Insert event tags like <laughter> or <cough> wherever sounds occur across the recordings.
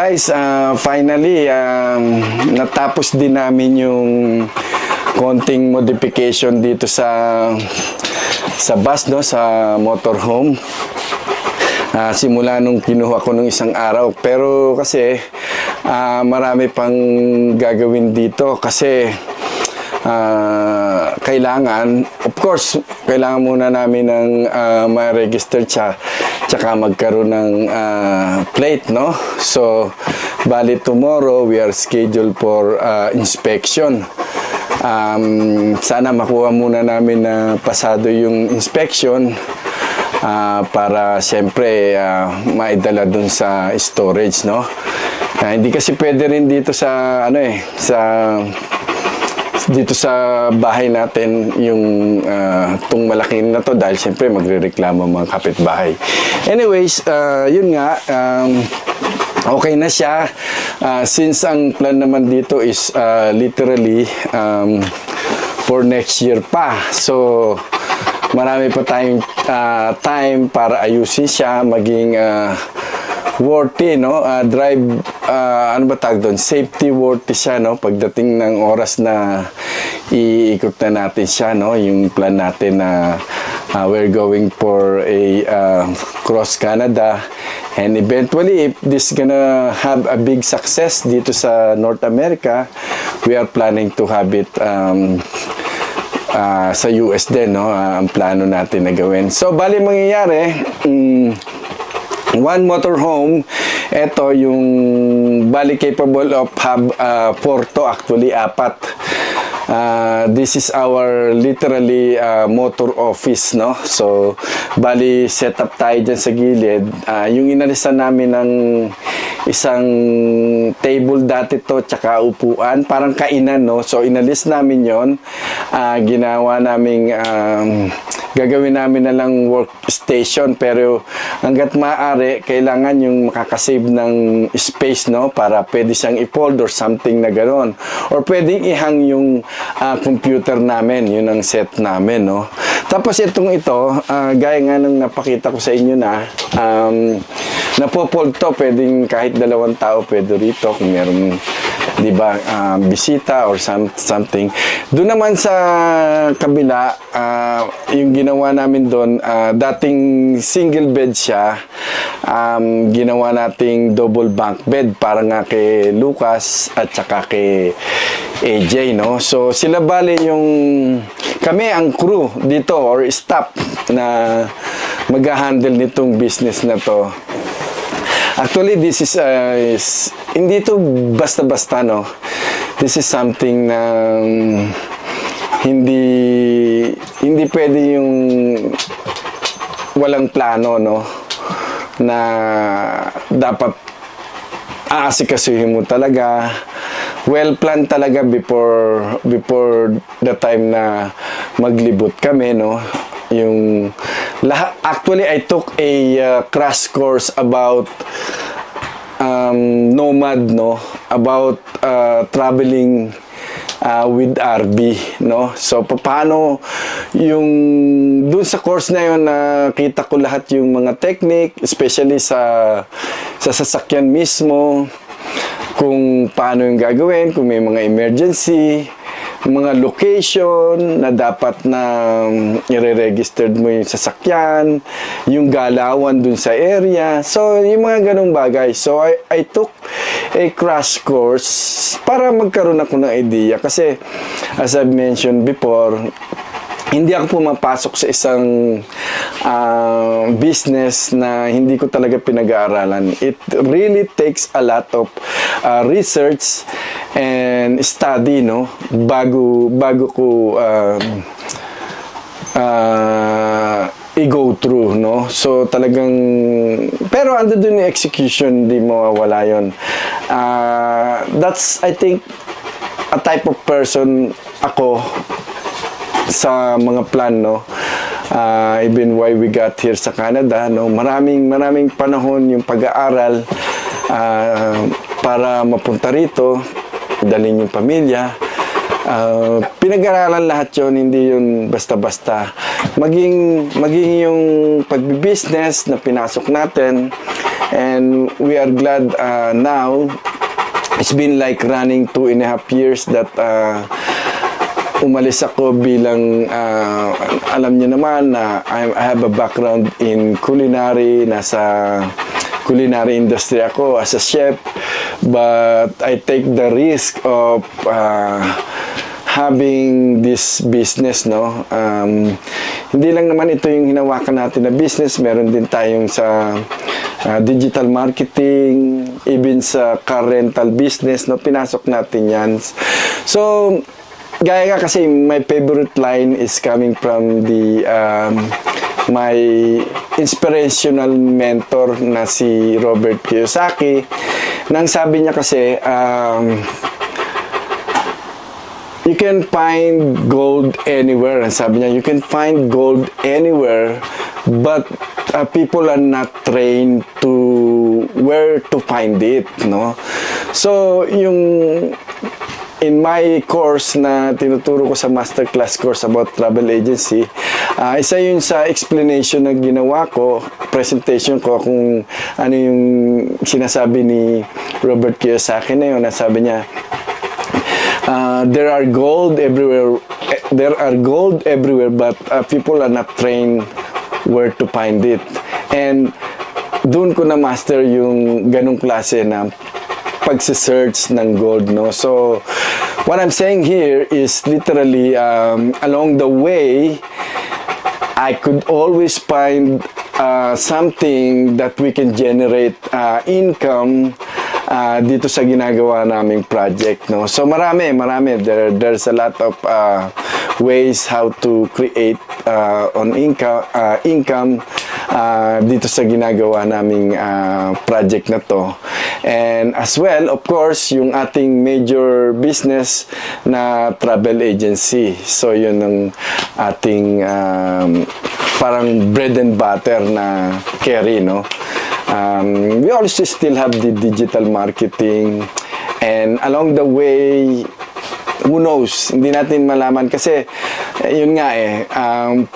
guys, ah, finally, um, natapos din namin yung konting modification dito sa sa bus, no, sa motorhome. Ah, simula nung kinuha ko nung isang araw. Pero kasi, ah, marami pang gagawin dito kasi ah, kailangan, of course, kailangan muna namin ng ah, ma-register siya tsaka magkaroon ng ah, plate, no? So, bali tomorrow, we are scheduled for ah, inspection. Um, sana makuha muna namin na pasado yung inspection ah, para siyempre ah, maidala dun sa storage, no? Ah, hindi kasi pwede rin dito sa ano eh, sa dito sa bahay natin yung ah, tung malaking na to dahil siyempre magrereklamo mga kapitbahay. Anyways, ah, yun nga um, okay na siya Ah, since ang plan naman dito is ah, literally um, for next year pa. So marami pa tayong ah, time para ayusin siya maging ah, worthy no Ah, drive ah, ano ba tawag doon safety worthy siya no pagdating ng oras na iikot na natin siya no yung plan natin na ah, we're going for a ah, cross Canada and eventually if this gonna have a big success dito sa North America we are planning to have it um, ah, sa US din, no? Ah, ang plano natin na gawin. So, bali mangyayari, mm, one motorhome, ito yung bali capable of have uh, porto actually apat. Ah, this is our literally ah, motor office, no? So, bali set up tayo dyan sa gilid. Ah, yung inalisan namin ng isang table dati to tsaka upuan parang kainan no so inalis namin yon Ah, ginawa naming um, gagawin namin na lang workstation pero hanggat maaari kailangan yung makakasave ng space no? Para pwede siyang i-fold or something na gano'n. Or pwedeng ihang yung ah, computer namin yun ang set namin no? Tapos itong ito ah, gaya nga nung napakita ko sa inyo na um, napofold to. Pwedeng kahit dalawang tao pwede rito kung meron di ba ah, bisita or some, something. Doon naman sa kabila ah, yung ginawa namin doon ah, dating single bed siya. Um, ginawa nating double bunk bed para nga kay Lucas at saka kay AJ no? So sila bali yung kami ang crew dito or staff na mag-handle nitong business na to Actually, this is, uh, is hindi to basta-basta, no? This is something na um, hindi hindi pwede yung walang plano, no? Na dapat aasikasuhin mo talaga. Well planned talaga before before the time na maglibot kami, no? Yung actually I took a uh, crash course about um, nomad no? About uh, traveling uh, with RV no? So paano yung dun sa course na yun nakita ko lahat yung mga technique especially sa sa sasakyan mismo kung paano yung gagawin kung may mga emergency mga location na dapat na um, i-registered mo yung sasakyan, yung galawan dun sa area. So, yung mga ganong bagay. So, I, I took a crash course para magkaroon ako ng idea. Kasi, as I've mentioned before, hindi ako pumapasok sa isang ah, business na hindi ko talaga pinag-aaralan. It really takes a lot of ah, research and study, no? Bago, bago ko um, ah, i-go through, no? So, talagang, pero ando dun yung execution, di mawawala yun. Ah, that's, I think, a type of person ako sa mga plan no Ah, even why we got here sa Canada no maraming maraming panahon yung pag-aaral ah, para mapunta rito dalhin yung pamilya. Ah, pinag-aralan lahat yon hindi yun basta-basta. Maging maging yung pagbi-business na pinasok natin. And we are glad uh, now it's been like running two and a half years that uh, umalis ako bilang uh, alam niyo naman na I, I have a background in culinary nasa culinary industry ako as a chef but I take the risk of uh, having this business no? Um, hindi lang naman ito yung hinawakan natin na business meron din tayong sa uh, digital marketing even sa car rental business no? Pinasok natin yan. So gaya nga kasi my favorite line is coming from the um, my inspirational mentor na si Robert Kiyosaki nang sabi niya kasi um, you can find gold anywhere. And sabi niya, you can find gold anywhere, but uh, people are not trained to where to find it, no? So, yung in my course na tinuturo ko sa masterclass course about travel agency, ah, isa yun sa explanation na ginawa ko, presentation ko kung ano yung sinasabi ni Robert Kiyosaki na yun, na sabi niya, uh, there are gold everywhere there are gold everywhere but uh, people are not trained where to find it. And doon ko na master yung ganong klase na pagse-search ng gold no? So what I'm saying here is literally um, along the way I could always find uh, something that we can generate uh, income uh, dito sa ginagawa naming project no? So marami marami. There there's a lot of uh, ways how to create uh, on income uh, income uh, dito sa ginagawa naming uh, project na to and as well of course yung ating major business na travel agency. So yun ang ating um, parang bread and butter na carry no? Um, we also still have the digital marketing. And along the way who knows? Hindi natin malaman kasi eh, yun nga eh um,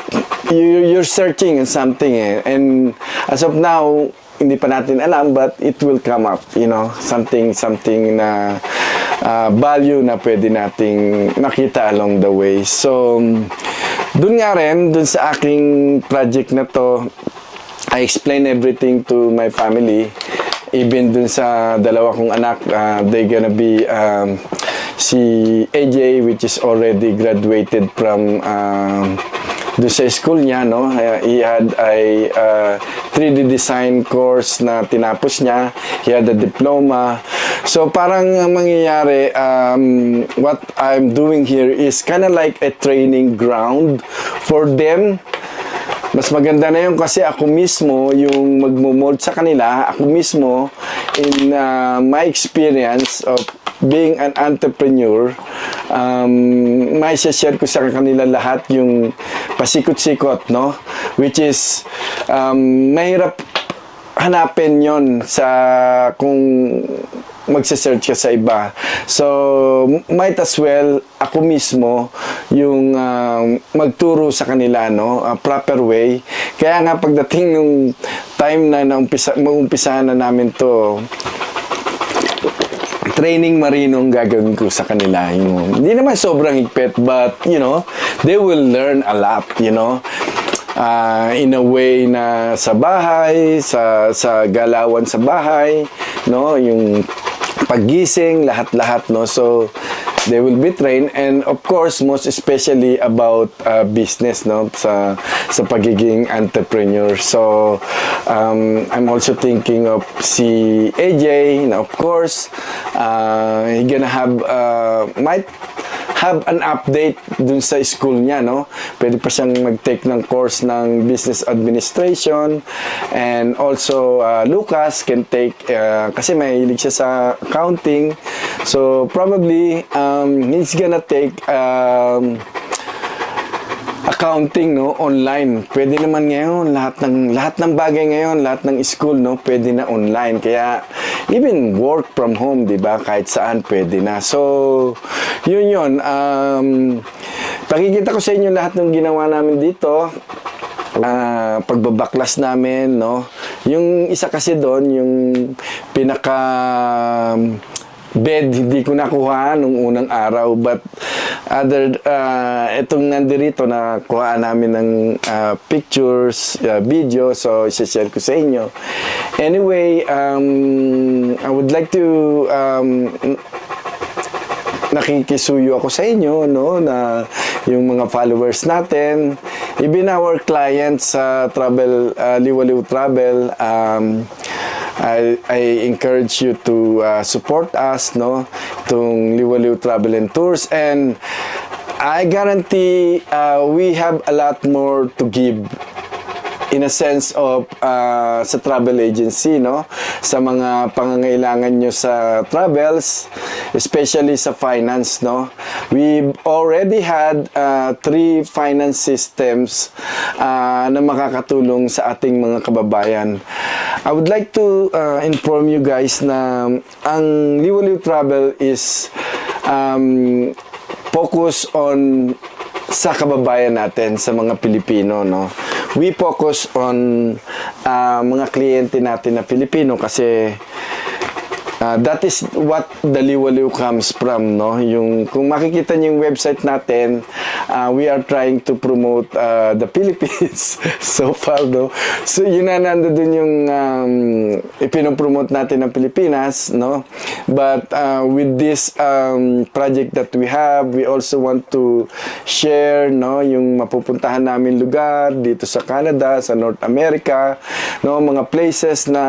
you, you're searching something eh. And as of now hindi pa natin alam but it will come up you know something something na uh, value na pwede nating makita along the way so dun nga rin dun sa aking project na to I explain everything to my family. Even dun sa dalawa kong anak, uh, they gonna be um, si AJ which is already graduated from um, dun sa school niya, no? Uh, He had a uh, 3D design course na tinapos niya. He had a diploma. So parang ang mangyayari, um, what I'm doing here is kind of like a training ground for them mas maganda na yun kasi ako mismo yung magmumold sa kanila, ako mismo in uh, my experience of being an entrepreneur, um, may share ko sa kanila lahat yung pasikot-sikot, no? Which is, um, mahirap hanapin yon sa kung magse-search ka sa iba. So, might as well ako mismo yung um, magturo sa kanila no, a proper way. Kaya nga pagdating nung time na naumpisa maumpisahan na namin to training marino ang gagawin ko sa kanila. Yung, hindi naman sobrang higpit, but, you know, they will learn a lot, you know uh, in a way na sa bahay, sa sa galawan sa bahay, no, yung paggising, lahat-lahat, no. So they will be trained. And of course most especially about uh, business no? Sa sa pagiging entrepreneur. So um, I'm also thinking of si AJ na of course uh, he gonna have uh, might have an update dun sa school niya, no? Pwede pa siyang mag-take ng course ng business administration and also uh, Lucas can take uh, kasi mahilig siya sa accounting. So probably um, he's gonna take um, accounting no? Online. Pwede naman ngayon. Lahat ng lahat ng bagay ngayon lahat ng school no? Pwede na online. Kaya even work from home di ba? Kahit saan pwede na. So yun yun. Um, pakikita ko sa inyo lahat ng ginawa namin dito. Ah pagbabaklas namin no? Yung isa kasi doon, yung pinaka bed hindi ko nakuha nung unang araw. But other uh, itong nandirito na kuha namin ng uh, pictures uh, video so i-share ko sa inyo. Anyway um, I would like to um, nakikisuyo ako sa inyo no na yung mga followers natin. Even our clients sa travel uh, Liwaliw Travel um, I, I encourage you to uh, support us no? Tung Liwaliw Travel and Tours. And I guarantee uh, we have a lot more to give in a sense of uh, sa travel agency no? Sa mga pangangailangan nyo sa travels especially sa finance no? We already had uh, three finance systems uh, na makakatulong sa ating mga kababayan I would like to uh, inform you guys na ang Liwaliw Travel is um, focus on sa kababayan natin, sa mga Pilipino, no? We focus on ah, mga kliyente natin na Pilipino kasi ah, that is what the Liwaliw comes from, no? Yung, kung makikita niyo yung website natin, ah, we are trying to promote ah, the <laughs> Philippines so far, no? So, yun na nandun yung um, ipinopromote natin ng Pilipinas, no? But uh, with this um, project that we have, we also want to share, no, yung mapupuntahan namin lugar dito sa Canada, sa North America, no, mga places na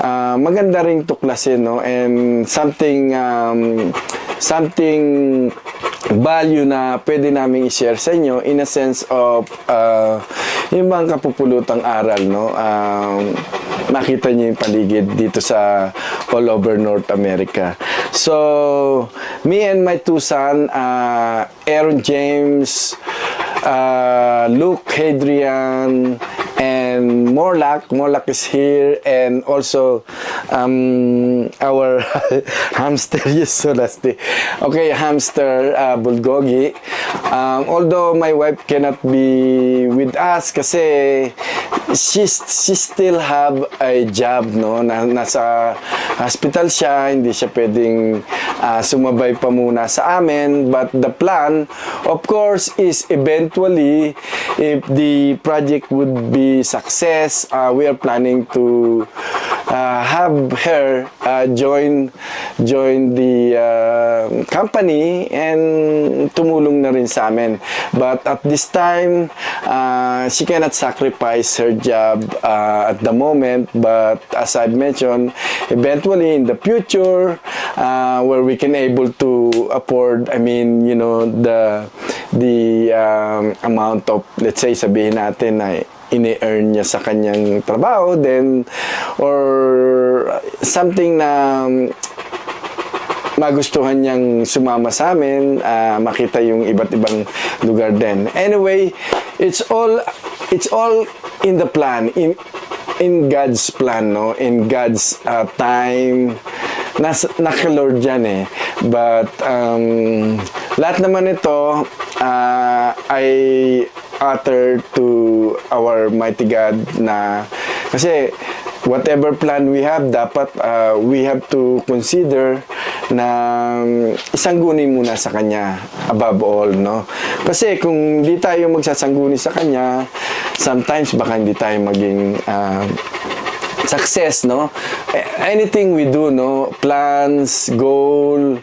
uh, maganda ring tuklasin, no, and something um, something value na pwede namin i-share sa inyo in a sense of uh, yung mga kapupulutang aral, no? Um, makita niyo yung paligid dito sa all over North America. So, me and my two son, uh, Aaron James, uh, Luke Hadrian, and Morlock. Morlock is here, and also um, our <laughs> hamster <laughs> Yusulasti. Okay, hamster uh, Bulgogi. Um, although my wife cannot be with us kasi she's, she still have a job, no? Na, nasa hospital siya, hindi siya pwedeng uh, sumabay pa muna sa amin. But the plan, of course, is eventually, if the project would be success, uh, we are planning to uh, have her uh, join join the uh, company and tumulong na rin sa amin. But at this time, uh, she cannot sacrifice her job uh, at the moment. But as I've mentioned, eventually in the future, uh, where we can able to afford, I mean, you know, the the um, amount of, let's say, sabihin natin na ini-earn niya sa kanyang trabaho then or something na um, magustuhan niyang sumama sa amin, ah, makita yung iba't ibang lugar din. Anyway, it's all it's all in the plan in in God's plan, no? In God's ah, time. Nas naka-Lord yan eh. But um, lahat naman ito ah, ay utter to our mighty God na kasi whatever plan we have dapat uh, we have to consider na um, isangguni muna sa kanya above all no? Kasi kung di tayo magsasangguni sa kanya sometimes baka hindi tayo maging uh, success no? Anything we do no? Plans goal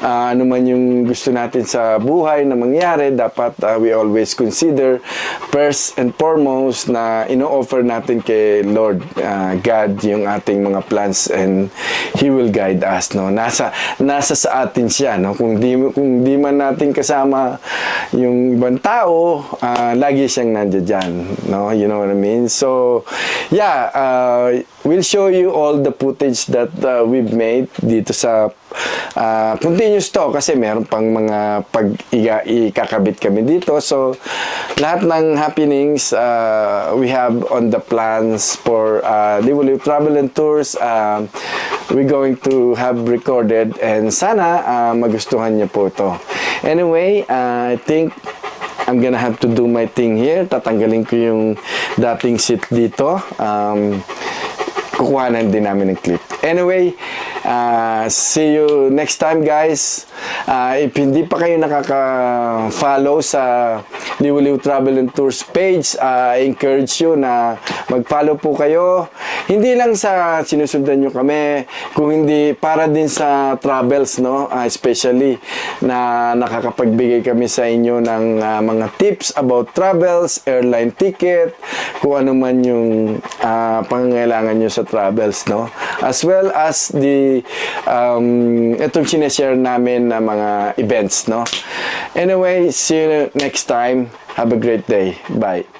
ah, ano man yung gusto natin sa buhay na mangyari dapat ah, we always consider first and foremost na ino-offer natin kay Lord ah, God yung ating mga plans and he will guide us no? Nasa nasa sa atin siya no? Kung di kung di man natin kasama yung ibang tao ah, lagi siyang nandiyan no? You know what I mean? So yeah uh, we'll show you all the footage that uh, we've made dito sa uh, continuous to kasi meron pang mga pag ikakabit kami dito so lahat ng happenings uh, we have on the plans for uh, Liwaliw Travel and Tours um, we're going to have recorded and sana uh, magustuhan niyo po to anyway uh, I think I'm gonna have to do my thing here. Tatanggalin ko yung dating seat dito. Um, kukuhanan din namin ng clip. Anyway, uh, see you next time guys. Uh, if hindi pa kayo nakaka-follow sa Liwaliw Travel and Tours page, uh, I encourage you na mag-follow po kayo. Hindi lang sa sinusundan nyo kami, kung hindi para din sa travels, no? Uh, especially na nakakapagbigay kami sa inyo ng uh, mga tips about travels, airline ticket, kung ano man yung uh, pangangailangan nyo sa travels, no? As well as the um, itong sineshare namin na mga events, no? Anyway, see you next time. Have a great day. Bye.